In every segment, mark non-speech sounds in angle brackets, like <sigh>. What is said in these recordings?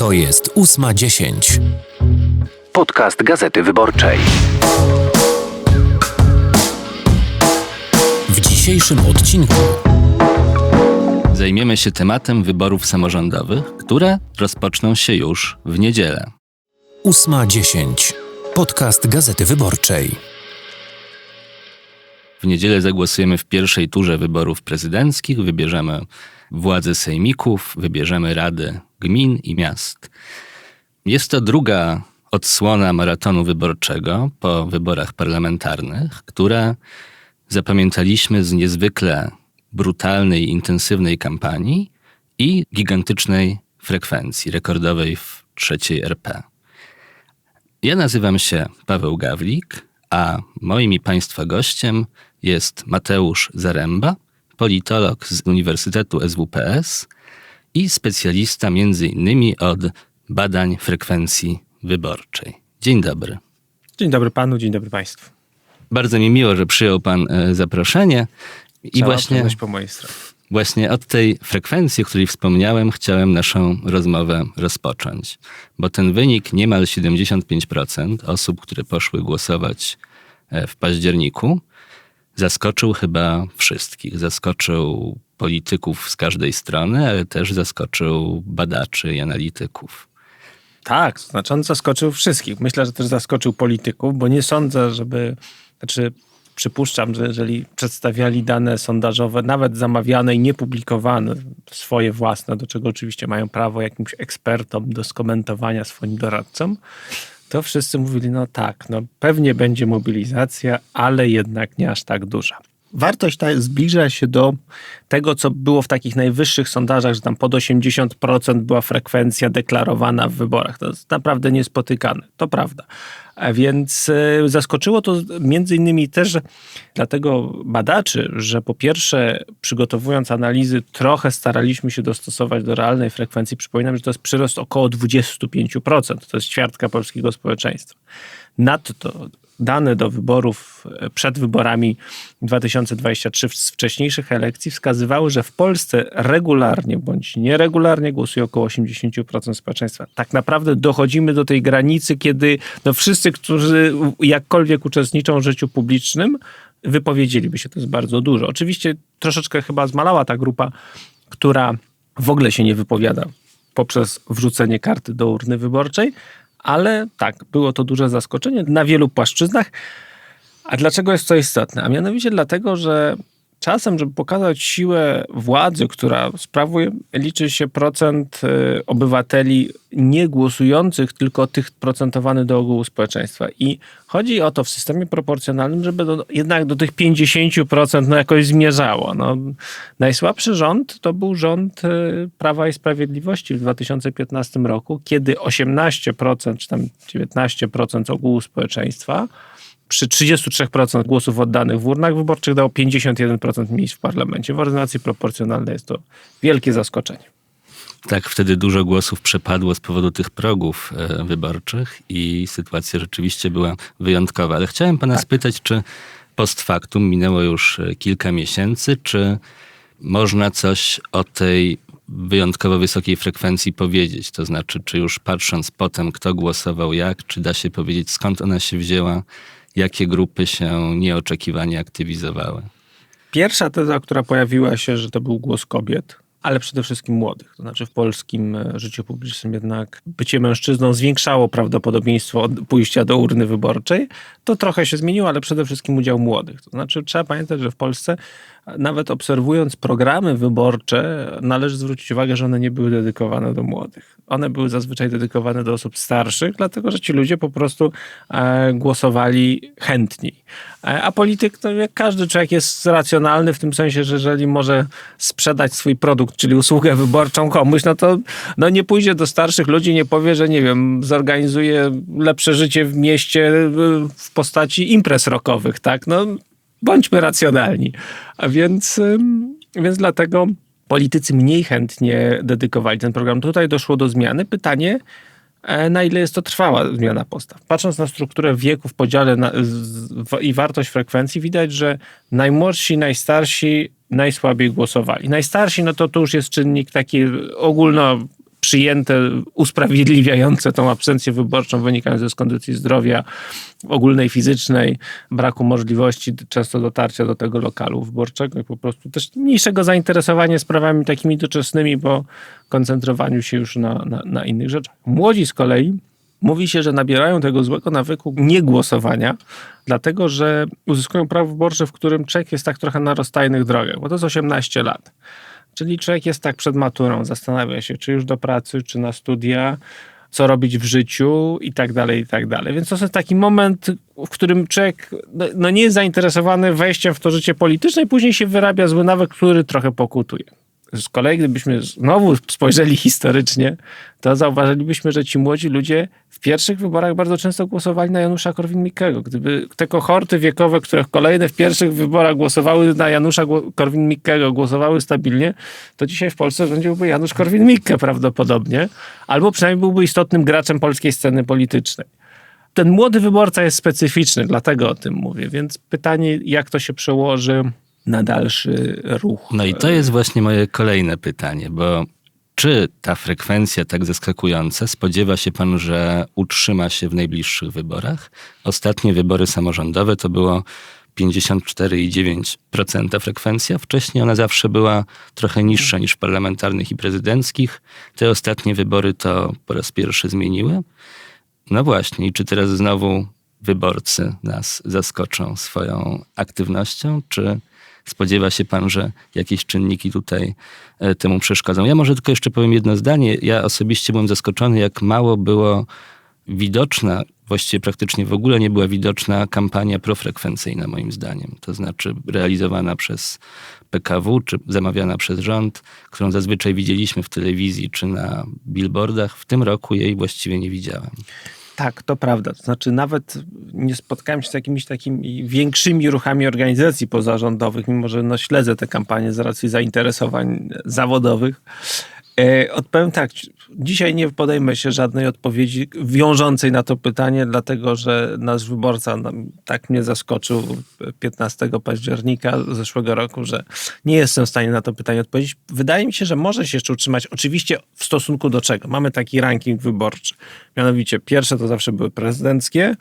To jest ósma dziesięć. Podcast Gazety Wyborczej. W dzisiejszym odcinku Zajmiemy się tematem wyborów samorządowych, które rozpoczną się już w niedzielę. ósma dziesięć. Podcast Gazety Wyborczej. W niedzielę zagłosujemy w pierwszej turze wyborów prezydenckich, wybierzemy władze sejmików, wybierzemy rady gmin i miast. Jest to druga odsłona maratonu wyborczego po wyborach parlamentarnych, które zapamiętaliśmy z niezwykle brutalnej, intensywnej kampanii i gigantycznej frekwencji, rekordowej w trzeciej RP. Ja nazywam się Paweł Gawlik, a moim i Państwa gościem jest Mateusz Zaręba, politolog z Uniwersytetu SWPS i specjalista między innymi od badań frekwencji wyborczej. Dzień dobry. Dzień dobry panu, dzień dobry państwu. Bardzo mi miło, że przyjął pan e, zaproszenie. I Cała właśnie, po mojej stronie. właśnie od tej frekwencji, o której wspomniałem, chciałem naszą rozmowę rozpocząć. Bo ten wynik niemal 75% osób, które poszły głosować e, w październiku, zaskoczył chyba wszystkich. Zaskoczył polityków z każdej strony, ale też zaskoczył badaczy i analityków. Tak, to znaczy on zaskoczył wszystkich. Myślę, że też zaskoczył polityków, bo nie sądzę, żeby, znaczy przypuszczam, że jeżeli przedstawiali dane sondażowe, nawet zamawiane i niepublikowane, swoje własne, do czego oczywiście mają prawo jakimś ekspertom do skomentowania swoim doradcom, to wszyscy mówili, no tak, no pewnie będzie mobilizacja, ale jednak nie aż tak duża. Wartość ta zbliża się do tego, co było w takich najwyższych sondażach, że tam pod 80% była frekwencja deklarowana w wyborach. To jest naprawdę niespotykane, to prawda. A więc e, zaskoczyło to między innymi też dlatego badaczy, że po pierwsze przygotowując analizy trochę staraliśmy się dostosować do realnej frekwencji. Przypominam, że to jest przyrost około 25%. To jest ćwiartka polskiego społeczeństwa. Nadto dane do wyborów e, przed wyborami 2023 z wcześniejszych elekcji wskazywały, że w Polsce regularnie bądź nieregularnie głosuje około 80% społeczeństwa. Tak naprawdę dochodzimy do tej granicy, kiedy no wszyscy, którzy jakkolwiek uczestniczą w życiu publicznym, wypowiedzieliby się. To jest bardzo dużo. Oczywiście troszeczkę chyba zmalała ta grupa, która w ogóle się nie wypowiada poprzez wrzucenie karty do urny wyborczej, ale tak, było to duże zaskoczenie na wielu płaszczyznach. A dlaczego jest to istotne? A mianowicie dlatego, że czasem, żeby pokazać siłę władzy, która sprawuje, liczy się procent y, obywateli nie głosujących, tylko tych procentowany do ogółu społeczeństwa. I chodzi o to w systemie proporcjonalnym, żeby do, jednak do tych 50% no jakoś zmierzało. No, najsłabszy rząd to był rząd y, Prawa i Sprawiedliwości w 2015 roku, kiedy 18% czy tam 19% ogółu społeczeństwa przy 33% głosów oddanych w urnach wyborczych dało 51% miejsc w parlamencie. W ordynacji proporcjonalnej jest to wielkie zaskoczenie. Tak, wtedy dużo głosów przepadło z powodu tych progów e, wyborczych i sytuacja rzeczywiście była wyjątkowa. Ale chciałem pana spytać, czy post factum minęło już e, kilka miesięcy, czy można coś o tej wyjątkowo wysokiej frekwencji powiedzieć? To znaczy, czy już patrząc potem, kto głosował jak, czy da się powiedzieć, skąd ona się wzięła, jakie grupy się nieoczekiwanie aktywizowały? Pierwsza teza, która pojawiła się, że to był głos kobiet, ale przede wszystkim młodych. To znaczy w polskim e, życiu publicznym jednak bycie mężczyzną zwiększało prawdopodobieństwo od pójścia do urny wyborczej. To trochę się zmieniło, ale przede wszystkim udział młodych. To znaczy trzeba pamiętać, że w Polsce nawet obserwując programy wyborcze, należy zwrócić uwagę, że one nie były dedykowane do młodych. One były zazwyczaj dedykowane do osób starszych, dlatego że ci ludzie po prostu e, głosowali chętniej. E, a polityk, to jak każdy człowiek jest racjonalny w tym sensie, że jeżeli może sprzedać swój produkt, czyli usługę wyborczą komuś, no to no nie pójdzie do starszych ludzi, nie powie, że nie wiem, zorganizuje lepsze życie w mieście w postaci imprez rockowych, tak? No bądźmy racjonalni. A więc, więc dlatego politycy mniej chętnie dedykowali ten program. Tutaj doszło do zmiany. Pytanie, e, na ile jest to trwała zmiana postaw. Patrząc na strukturę wieku w podziale na, w, i wartość frekwencji, widać, że najmłodsi, najstarsi najsłabiej głosowali. Najstarsi, no to to już jest czynnik taki ogólno przyjęte, usprawiedliwiające tą absencję wyborczą wynikającą z kondycji zdrowia ogólnej, fizycznej, braku możliwości często dotarcia do tego lokalu wyborczego i po prostu też mniejszego zainteresowania sprawami takimi doczesnymi, bo koncentrowaniu się już na, na, na innych rzeczach. Młodzi z kolei Mówi się, że nabierają tego złego nawyku niegłosowania, dlatego że uzyskują prawo wyborcze, w którym czek jest tak trochę na rozstajnych drogach, bo to jest 18 lat. Czyli człowiek jest tak przed maturą, zastanawia się, czy już do pracy, czy na studia, co robić w życiu i tak dalej, i tak dalej. Więc to jest taki moment, w którym człowiek no, no nie jest zainteresowany wejściem w to życie polityczne i później się wyrabia zły nawyk, który trochę pokutuje. Z kolei, gdybyśmy znowu spojrzeli historycznie, to zauważylibyśmy, że ci młodzi ludzie w pierwszych wyborach bardzo często głosowali na Janusza Korwin-Mikkego. Gdyby te kohorty wiekowe, które kolejne w pierwszych wyborach głosowały na Janusza Korwin-Mikkego, głosowały stabilnie, to dzisiaj w Polsce rządziłby Janusz Korwin-Mikke prawdopodobnie, albo przynajmniej byłby istotnym graczem polskiej sceny politycznej. Ten młody wyborca jest specyficzny, dlatego o tym mówię. Więc pytanie, jak to się przełoży na dalszy ruch. No i to jest właśnie moje kolejne pytanie, bo czy ta frekwencja tak zaskakująca spodziewa się pan, że utrzyma się w najbliższych wyborach? Ostatnie wybory samorządowe to było 54,9% frekwencja. Wcześniej ona zawsze była trochę niższa niż w parlamentarnych i prezydenckich. Te ostatnie wybory to po raz pierwszy zmieniły. No właśnie, i czy teraz znowu wyborcy nas zaskoczą swoją aktywnością, czy spodziewa się pan, że jakieś czynniki tutaj e, temu przeszkodzą? Ja może tylko jeszcze powiem jedno zdanie. Ja osobiście byłem zaskoczony, jak mało było widoczna, właściwie praktycznie w ogóle nie była widoczna kampania profrekwencyjna, moim zdaniem. To znaczy realizowana przez PKW, czy zamawiana przez rząd, którą zazwyczaj widzieliśmy w telewizji czy na billboardach. W tym roku jej właściwie nie widziałem. Tak, to prawda. To znaczy, nawet nie spotkałem się z jakimiś takimi większymi ruchami organizacji pozarządowych, mimo że no, śledzę te kampanie z racji zainteresowań zawodowych. E, odpowiem tak, dzisiaj nie podejmę się żadnej odpowiedzi wiążącej na to pytanie, dlatego że nasz wyborca tak mnie zaskoczył 15 października zeszłego roku, że nie jestem w stanie na to pytanie odpowiedzieć. Wydaje mi się, że może się jeszcze utrzymać, oczywiście w stosunku do czego. Mamy taki ranking wyborczy. Mianowicie pierwsze to zawsze były prezydenckie,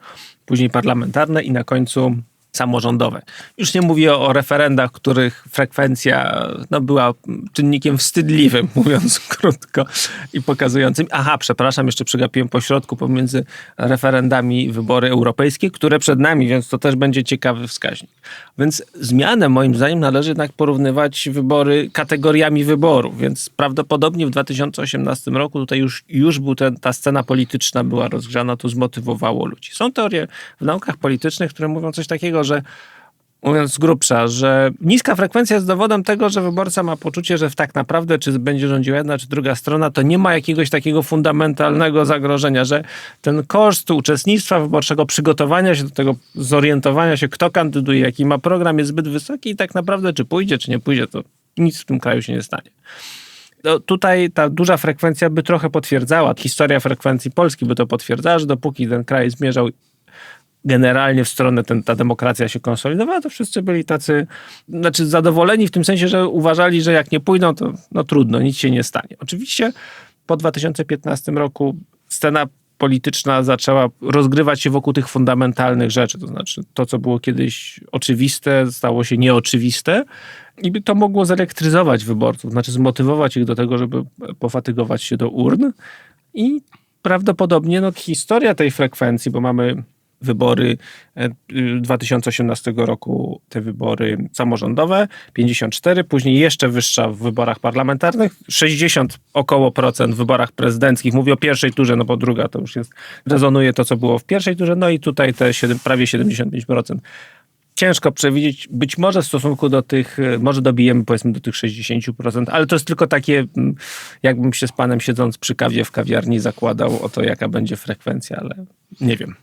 później parlamentarne i na końcu samorządowe. Już nie mówię o referendach, których frekwencja no, była czynnikiem wstydliwym, <laughs> mówiąc krótko i pokazującym. Aha, przepraszam, jeszcze przegapiłem pośrodku pomiędzy referendami wybory europejskie, które przed nami, więc to też będzie ciekawy wskaźnik. Więc zmianę moim zdaniem należy jednak porównywać wybory kategoriami wyborów, więc prawdopodobnie w 2018 roku tutaj już, już był ten, ta scena polityczna była rozgrzana, to zmotywowało ludzi. Są teorie w naukach politycznych, które mówią coś takiego, że mówiąc z grubsza, że niska frekwencja jest dowodem tego, że wyborca ma poczucie, że tak naprawdę, czy będzie rządziła jedna, czy druga strona, to nie ma jakiegoś takiego fundamentalnego zagrożenia, że ten koszt uczestnictwa wyborczego, przygotowania się do tego, zorientowania się, kto kandyduje, jaki ma program, jest zbyt wysoki i tak naprawdę, czy pójdzie, czy nie pójdzie, to nic w tym kraju się nie stanie. No, tutaj ta duża frekwencja by trochę potwierdzała, historia frekwencji Polski by to potwierdzała, że dopóki ten kraj zmierzał generalnie w stronę ten, ta demokracja się konsolidowała, to wszyscy byli tacy, znaczy zadowoleni w tym sensie, że uważali, że jak nie pójdą, to no trudno, nic się nie stanie. Oczywiście po 2015 roku scena polityczna zaczęła rozgrywać się wokół tych fundamentalnych rzeczy, to znaczy to, co było kiedyś oczywiste, stało się nieoczywiste i to mogło zelektryzować wyborców, znaczy zmotywować ich do tego, żeby pofatygować się do urn i prawdopodobnie no, historia tej frekwencji, bo mamy wybory 2018 e, roku, te wybory samorządowe, 54, później jeszcze wyższa w wyborach parlamentarnych, 60 około procent w wyborach prezydenckich. Mówię o pierwszej turze, no bo druga to już jest, rezonuje to, co było w pierwszej turze, no i tutaj te 7, prawie 75%. Ciężko przewidzieć, być może w stosunku do tych, e, może dobijemy powiedzmy do tych 60%, ale to jest tylko takie, jakbym się z panem siedząc przy kawie w kawiarni zakładał o to, jaka będzie frekwencja, ale nie wiem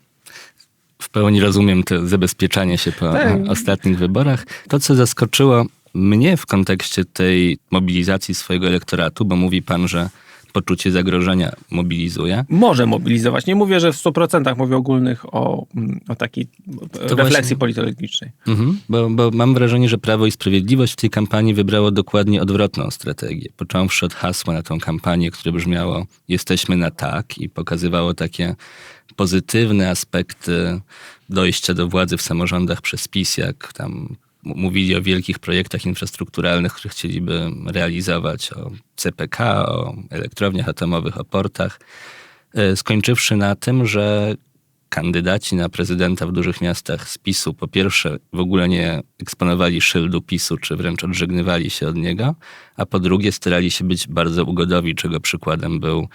w pełni rozumiem to zabezpieczanie się po tak. ostatnich wyborach. To, co zaskoczyło mnie w kontekście tej mobilizacji swojego elektoratu, bo mówi pan, że poczucie zagrożenia mobilizuje. Może mobilizować. Nie mówię, że w 100% mówię ogólnych o, mm, o takiej refleksji właśnie- politologicznej. Mhm, bo, bo mam wrażenie, że Prawo i Sprawiedliwość w tej kampanii wybrało dokładnie odwrotną strategię. Począwszy od hasła na tą kampanię, które brzmiało jesteśmy na tak i pokazywało takie pozytywne aspekty dojścia do władzy w samorządach przez PiS, jak tam mówili o wielkich projektach infrastrukturalnych, które chcieliby realizować, o CPK, o elektrowniach atomowych, o portach, e, skończywszy na tym, że kandydaci na prezydenta w dużych miastach z PiSu po pierwsze w ogóle nie eksponowali szyldu PiSu, czy wręcz odżegnywali się od niego, a po drugie starali się być bardzo ugodowi, czego przykładem był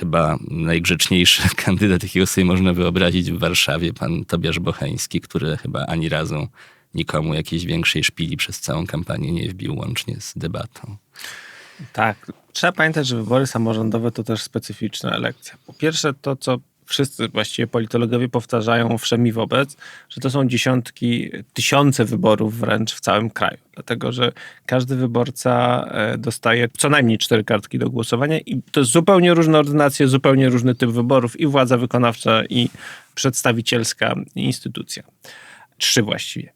chyba najgrzeczniejszy <laughs> kandydat, jakiego sobie można wyobrazić w Warszawie, pan Tobiasz Bocheński, który chyba ani razu nikomu jakiejś większej szpili przez całą kampanię nie wbił, łącznie z debatą. Tak. Trzeba pamiętać, że wybory samorządowe to też specyficzna elekcja. Po pierwsze, to co wszyscy właściwie politologowie powtarzają wszem i wobec, że to są dziesiątki, tysiące wyborów wręcz w całym kraju. Dlatego, że każdy wyborca e, dostaje co najmniej cztery kartki do głosowania i to zupełnie różne ordynacje, zupełnie różny typ wyborów i władza wykonawcza i przedstawicielska instytucja. Trzy właściwie.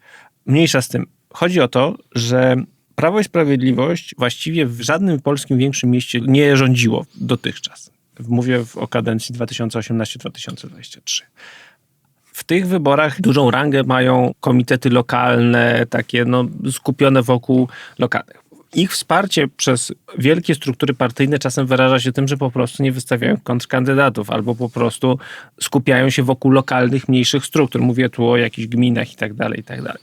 Mniejsza z tym. Chodzi o to, że Prawo i Sprawiedliwość właściwie w żadnym polskim większym mieście nie rządziło dotychczas. Mówię o kadencji 2018-2023. W tych wyborach dużą rangę mają komitety lokalne, takie no, skupione wokół lokalnych. Ich wsparcie przez wielkie struktury partyjne czasem wyraża się tym, że po prostu nie wystawiają kontrkandydatów albo po prostu skupiają się wokół lokalnych, mniejszych struktur. Mówię tu o jakichś gminach i tak dalej, i tak dalej.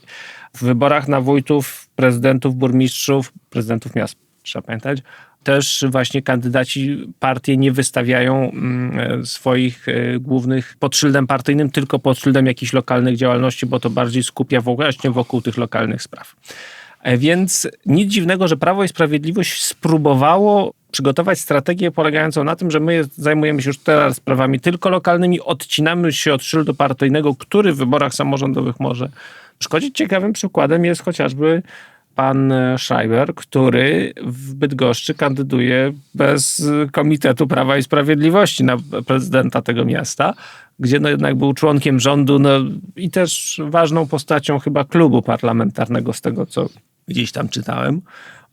W wyborach na wójtów, prezydentów, burmistrzów, prezydentów miast, trzeba pamiętać, też właśnie kandydaci partie nie wystawiają mm, swoich e, głównych pod szyldem partyjnym, tylko pod szyldem jakichś lokalnych działalności, bo to bardziej skupia właśnie wokół tych lokalnych spraw. E, Więc nic dziwnego, że Prawo i Sprawiedliwość spróbowało przygotować strategię polegającą na tym, że my zajmujemy się już teraz sprawami tylko lokalnymi, odcinamy się od szyldu partyjnego, który w wyborach samorządowych może szkodzić. Ciekawym przykładem jest chociażby pan Schreiber, który w Bydgoszczy kandyduje bez Komitetu Prawa i Sprawiedliwości na prezydenta tego miasta, gdzie no jednak był członkiem rządu no i też ważną postacią chyba klubu parlamentarnego z tego, co gdzieś tam czytałem.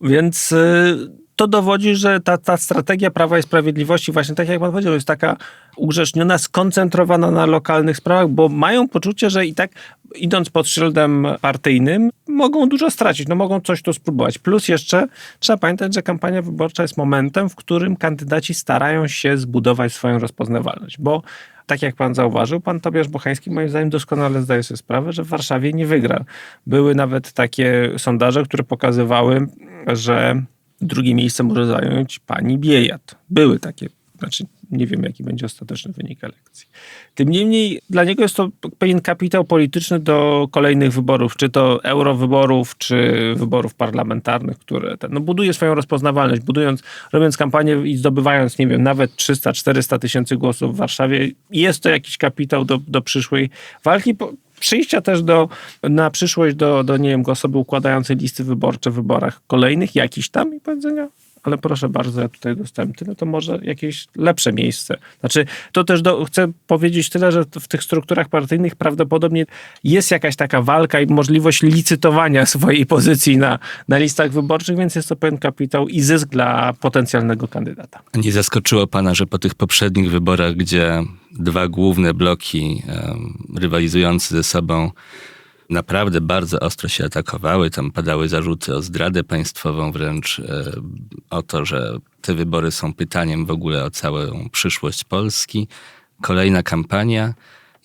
Więc y, to dowodzi, że ta, ta strategia Prawa i Sprawiedliwości, właśnie tak jak pan powiedział, jest taka ugrzeczniona, skoncentrowana na lokalnych sprawach, bo mają poczucie, że i tak idąc pod szyldem partyjnym, mogą dużo stracić, no mogą coś tu spróbować. Plus jeszcze trzeba pamiętać, że kampania wyborcza jest momentem, w którym kandydaci starają się zbudować swoją rozpoznawalność, bo tak jak pan zauważył, pan Tobiasz Bochański moim zdaniem doskonale zdaje sobie sprawę, że w Warszawie nie wygra. Były nawet takie sondaże, które pokazywały, że drugie miejsce może zająć pani Biejat. Były takie, znaczy nie wiem jaki będzie ostateczny wynik elekcji. Tym niemniej dla niego jest to pewien kapitał polityczny do kolejnych wyborów, czy to eurowyborów, czy wyborów parlamentarnych, które ten, no buduje swoją rozpoznawalność, budując, robiąc kampanię i zdobywając, nie wiem, nawet 300-400 tysięcy głosów w Warszawie. Jest to jakiś kapitał do, do przyszłej walki. Przyjścia też do, na przyszłość do, do, nie wiem, osoby układającej listy wyborcze w wyborach kolejnych, jakiś tam i powiedzenia, ale proszę bardzo, ja tutaj dostałem tyle, to może jakieś lepsze miejsce. Znaczy, to też do, chcę powiedzieć tyle, że w tych strukturach partyjnych prawdopodobnie jest jakaś taka walka i możliwość licytowania <laughs> swojej pozycji na, na listach wyborczych, więc jest to pewien kapitał i zysk dla potencjalnego kandydata. Nie zaskoczyło pana, że po tych poprzednich wyborach, gdzie dwa główne bloki em, rywalizujące ze sobą naprawdę bardzo ostro się atakowały, tam padały zarzuty o zdradę państwową, wręcz e, o to, że te wybory są pytaniem w ogóle o całą przyszłość Polski. Kolejna kampania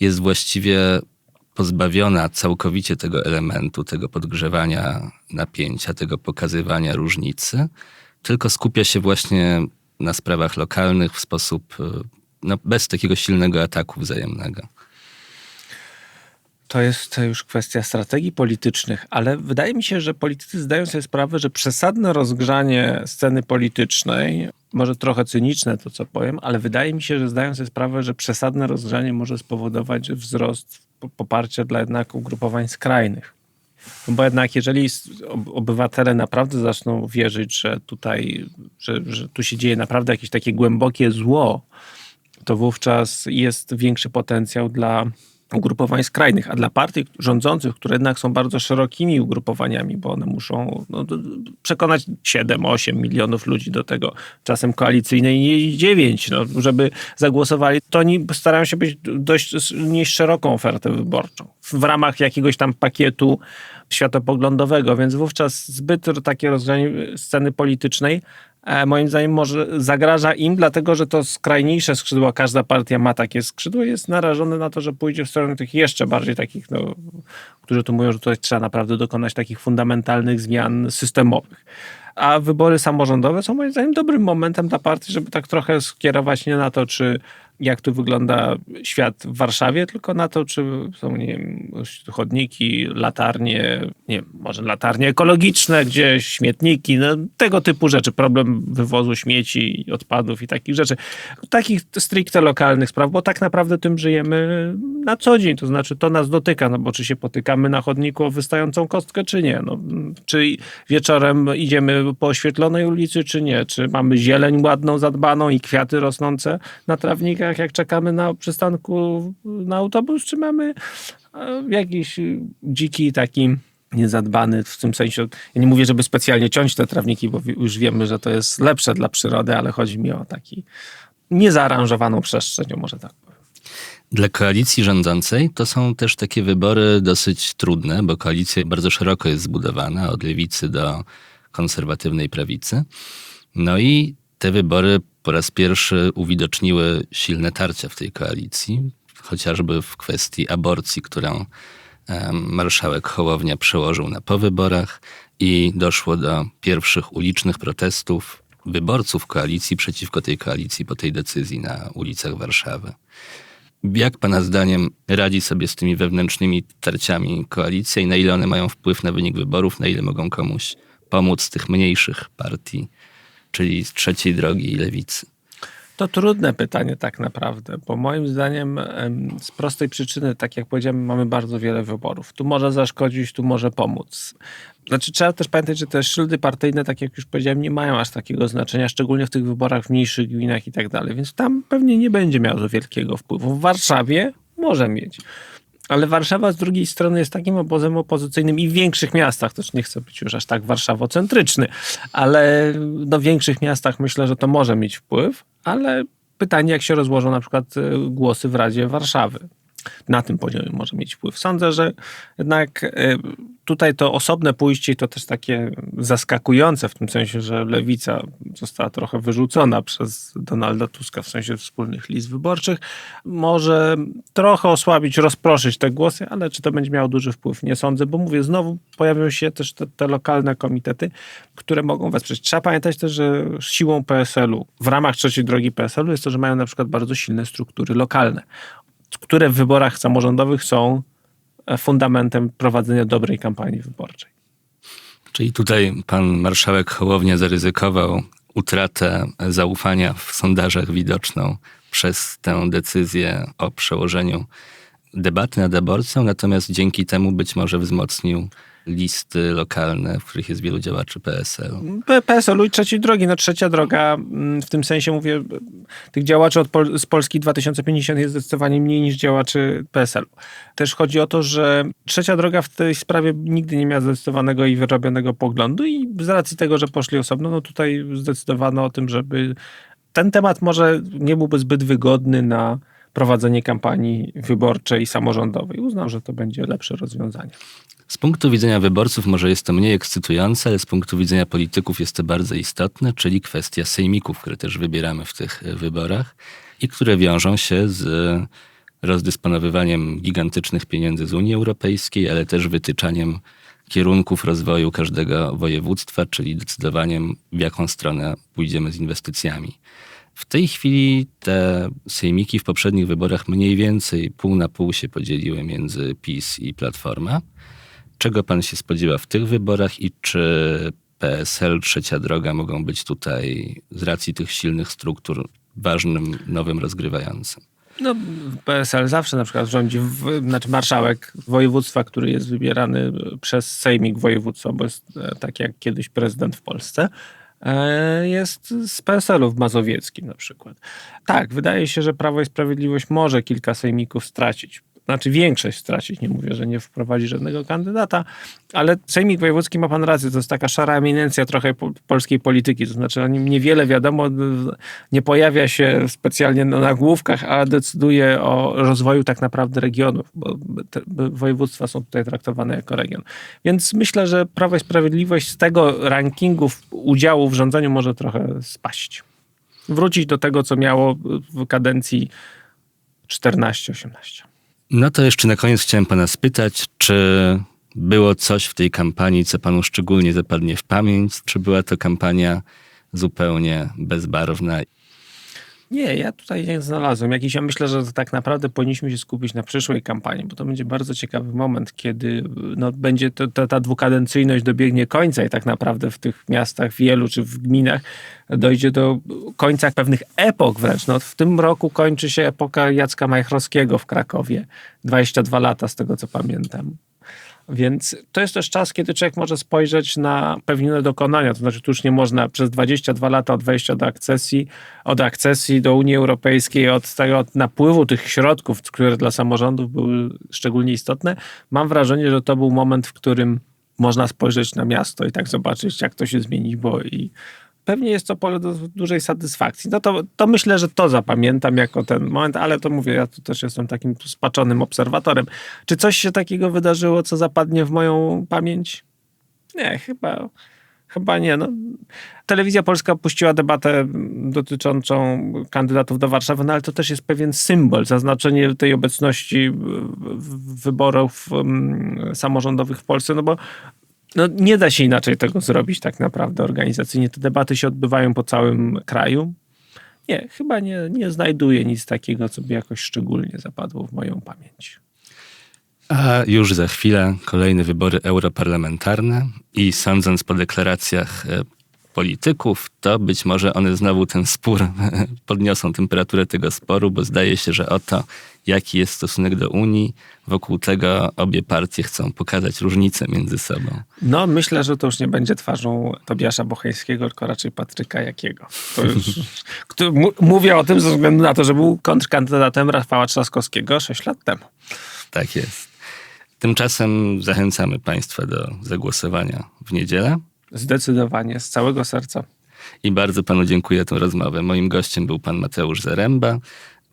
jest właściwie pozbawiona całkowicie tego elementu, tego podgrzewania napięcia, tego pokazywania różnicy, tylko skupia się właśnie na sprawach lokalnych w sposób, e, no, bez takiego silnego ataku wzajemnego. To jest już kwestia strategii politycznych, ale wydaje mi się, że politycy zdają sobie sprawę, że przesadne rozgrzanie sceny politycznej, może trochę cyniczne to, co powiem, ale wydaje mi się, że zdają sobie sprawę, że przesadne rozgrzanie może spowodować wzrost po- poparcia dla jednak ugrupowań skrajnych. No bo jednak jeżeli obywatele naprawdę zaczną wierzyć, że tutaj, że, że tu się dzieje naprawdę jakieś takie głębokie zło, to wówczas jest większy potencjał dla ugrupowań skrajnych, a dla partii rządzących, które jednak są bardzo szerokimi ugrupowaniami, bo one muszą no, przekonać 7-8 milionów ludzi do tego, czasem koalicyjnej nie 9, no, żeby zagłosowali, to oni starają się być dość nieść szeroką ofertę wyborczą w ramach jakiegoś tam pakietu światopoglądowego, więc wówczas zbyt takie rozgrzanie sceny politycznej moim zdaniem może zagraża im, dlatego że to skrajniejsze skrzydło, każda partia ma takie skrzydło, jest narażone na to, że pójdzie w stronę tych jeszcze bardziej takich, no, którzy tu mówią, że tutaj trzeba naprawdę dokonać takich fundamentalnych zmian systemowych. A wybory samorządowe są moim zdaniem dobrym momentem dla partii, żeby tak trochę skierować nie na to, czy jak tu wygląda świat w Warszawie, tylko na to, czy są nie wiem, chodniki, latarnie, nie wiem, może latarnie ekologiczne, gdzieś śmietniki, no, tego typu rzeczy, problem wywozu śmieci, odpadów i takich rzeczy. Takich stricte lokalnych spraw, bo tak naprawdę tym żyjemy na co dzień, to znaczy to nas dotyka, no bo czy się potykamy na chodniku o wystającą kostkę, czy nie, no, czy wieczorem idziemy po oświetlonej ulicy, czy nie, czy mamy zieleń ładną, zadbaną i kwiaty rosnące na trawnikach, jak czekamy na przystanku na autobus, czy mamy e, jakiś dziki taki niezadbany w tym sensie. Ja nie mówię, żeby specjalnie ciąć te trawniki, bo już wiemy, że to jest lepsze dla przyrody, ale chodzi mi o taki niezaaranżowaną przestrzeń, może tak powiem. Dla koalicji rządzącej to są też takie wybory dosyć trudne, bo koalicja bardzo szeroko jest zbudowana, od lewicy do konserwatywnej prawicy. No i te wybory po raz pierwszy uwidoczniły silne tarcia w tej koalicji, chociażby w kwestii aborcji, którą marszałek Hołownia przełożył na po wyborach i doszło do pierwszych ulicznych protestów wyborców koalicji przeciwko tej koalicji po tej decyzji na ulicach Warszawy. Jak Pana zdaniem radzi sobie z tymi wewnętrznymi tarciami koalicja i na ile one mają wpływ na wynik wyborów, na ile mogą komuś pomóc z tych mniejszych partii, czyli z trzeciej drogi i lewicy? To trudne pytanie tak naprawdę, bo moim zdaniem em, z prostej przyczyny, tak jak powiedziałem, mamy bardzo wiele wyborów. Tu może zaszkodzić, tu może pomóc. Znaczy trzeba też pamiętać, że te szyldy partyjne, tak jak już powiedziałem, nie mają aż takiego znaczenia, szczególnie w tych wyborach w mniejszych gminach i tak dalej, więc tam pewnie nie będzie miał za wielkiego wpływu. W Warszawie może mieć. Ale Warszawa z drugiej strony jest takim obozem opozycyjnym i w większych miastach, też nie chcę być już aż tak warszawocentryczny, ale no, w większych miastach myślę, że to może mieć wpływ, ale pytanie, jak się rozłożą na przykład e, głosy w Radzie Warszawy. Na tym poziomie może mieć wpływ. Sądzę, że jednak e, tutaj to osobne pójście to też takie zaskakujące w tym sensie, że lewica została trochę wyrzucona przez Donalda Tuska w sensie wspólnych list wyborczych, może trochę osłabić, rozproszyć te głosy, ale czy to będzie miało duży wpływ? Nie sądzę, bo mówię, znowu pojawią się też te, te lokalne komitety, które mogą wesprzeć. Trzeba pamiętać też, że siłą PSL-u, w ramach trzeciej drogi PSL-u jest to, że mają na przykład bardzo silne struktury lokalne, które w wyborach samorządowych są e, fundamentem prowadzenia dobrej kampanii wyborczej. Czyli tutaj pan marszałek Hołownia zaryzykował utratę zaufania w sondażach widoczną przez tę decyzję o przełożeniu debaty nad aborcją, natomiast dzięki temu być może wzmocnił listy lokalne, w których jest wielu działaczy PSL. PSL-u i trzeciej drogi. No trzecia droga, mm, w tym sensie mówię, tych działaczy od Pol- z Polski 2050 jest zdecydowanie mniej niż działaczy PSL-u. Też chodzi o to, że trzecia droga w tej sprawie nigdy nie miała zdecydowanego i wyrobionego poglądu i z racji tego, że poszli osobno, no tutaj zdecydowano o tym, żeby ten temat może nie byłby zbyt wygodny na prowadzenie kampanii wyborczej samorządowej. Uznał, że to będzie lepsze rozwiązanie. Z punktu widzenia wyborców może jest to mniej ekscytujące, ale z punktu widzenia polityków jest to bardzo istotne, czyli kwestia sejmików, które też wybieramy w tych e, wyborach i które wiążą się z rozdysponowywaniem gigantycznych pieniędzy z Unii Europejskiej, ale też wytyczaniem kierunków rozwoju każdego województwa, czyli decydowaniem, w jaką stronę pójdziemy z inwestycjami. W tej chwili te sejmiki w poprzednich wyborach mniej więcej pół na pół się podzieliły między PiS i Platforma. Czego pan się spodziewa w tych wyborach i czy PSL, trzecia droga mogą być tutaj z racji tych silnych struktur ważnym, nowym rozgrywającym? No, PSL zawsze na przykład rządzi, w, znaczy marszałek województwa, który jest wybierany przez sejmik województwa, bo jest e, tak jak kiedyś prezydent w Polsce, e, jest z PSL-u w Mazowieckim na przykład. Tak, wydaje się, że Prawo i Sprawiedliwość może kilka sejmików stracić. Znaczy większość stracić, nie mówię, że nie wprowadzi żadnego kandydata, ale Sejmik Wojewódzki ma pan rację, to jest taka szara eminencja trochę po, polskiej polityki, to znaczy o nim niewiele wiadomo, nie pojawia się specjalnie na nagłówkach, a decyduje o rozwoju tak naprawdę regionów, bo te województwa są tutaj traktowane jako region. Więc myślę, że Prawo i Sprawiedliwość z tego rankingu udziału w rządzeniu może trochę spaść. Wrócić do tego, co miało w kadencji 14-18. No to jeszcze na koniec chciałem pana spytać, czy było coś w tej kampanii, co panu szczególnie zapadnie w pamięć? Czy była to kampania zupełnie bezbarwna? Nie, ja tutaj nie znalazłem jakiś. Ja myślę, że tak naprawdę powinniśmy się skupić na przyszłej kampanii, bo to będzie bardzo ciekawy moment, kiedy no, będzie to, to, ta dwukadencyjność dobiegnie końca i tak naprawdę w tych miastach wielu czy w gminach dojdzie do końca pewnych epok wręcz. No, w tym roku kończy się epoka Jacka Majchrowskiego w Krakowie. 22 lata z tego co pamiętam. Więc to jest też czas, kiedy człowiek może spojrzeć na pewne dokonania. To znaczy, tu już nie można przez 22 lata od wejścia do akcesji, od akcesji do Unii Europejskiej, od tego od napływu tych środków, które dla samorządów były szczególnie istotne. Mam wrażenie, że to był moment, w którym można spojrzeć na miasto i tak zobaczyć, jak to się zmieniło i pewnie jest to pole do dużej satysfakcji. No to, to myślę, że to zapamiętam jako ten moment, ale to mówię, ja tu też jestem takim spaczonym obserwatorem. Czy coś się takiego wydarzyło, co zapadnie w moją pamięć? Nie, chyba, chyba nie. No, Telewizja Polska puściła debatę dotyczącą kandydatów do Warszawy, no ale to też jest pewien symbol, zaznaczenie tej obecności wyborów um, samorządowych w Polsce, no bo no, nie da się inaczej tego zrobić tak naprawdę organizacyjnie. Te debaty się odbywają po całym kraju. Nie, chyba nie, nie znajduję nic takiego, co by jakoś szczególnie zapadło w moją pamięć. A już za chwilę kolejne wybory europarlamentarne i sądząc po deklaracjach e, polityków, to być może one znowu ten spór <laughs> podniosą temperaturę tego sporu, bo zdaje się, że oto jaki jest stosunek do Unii, wokół tego obie partie chcą pokazać różnice między sobą. No, myślę, że to już nie będzie twarzą Tobiasza Bocheńskiego, tylko raczej Patryka Jakiego. Już, <laughs> mówię o tym ze względu na to, że był kontrkandydatem Rafała Trzaskowskiego 6 lat temu. Tak jest. Tymczasem zachęcamy Państwa do zagłosowania w niedzielę. Zdecydowanie, z całego serca. I bardzo panu dziękuję za tę rozmowę. Moim gościem był pan Mateusz Zaręba,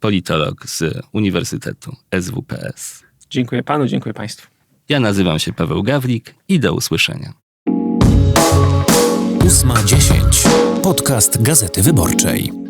politolog z Uniwersytetu SWPS. Dziękuję panu, dziękuję państwu. Ja nazywam się Paweł Gawlik i do usłyszenia. Ósma dziesięć. Podcast Gazety Wyborczej.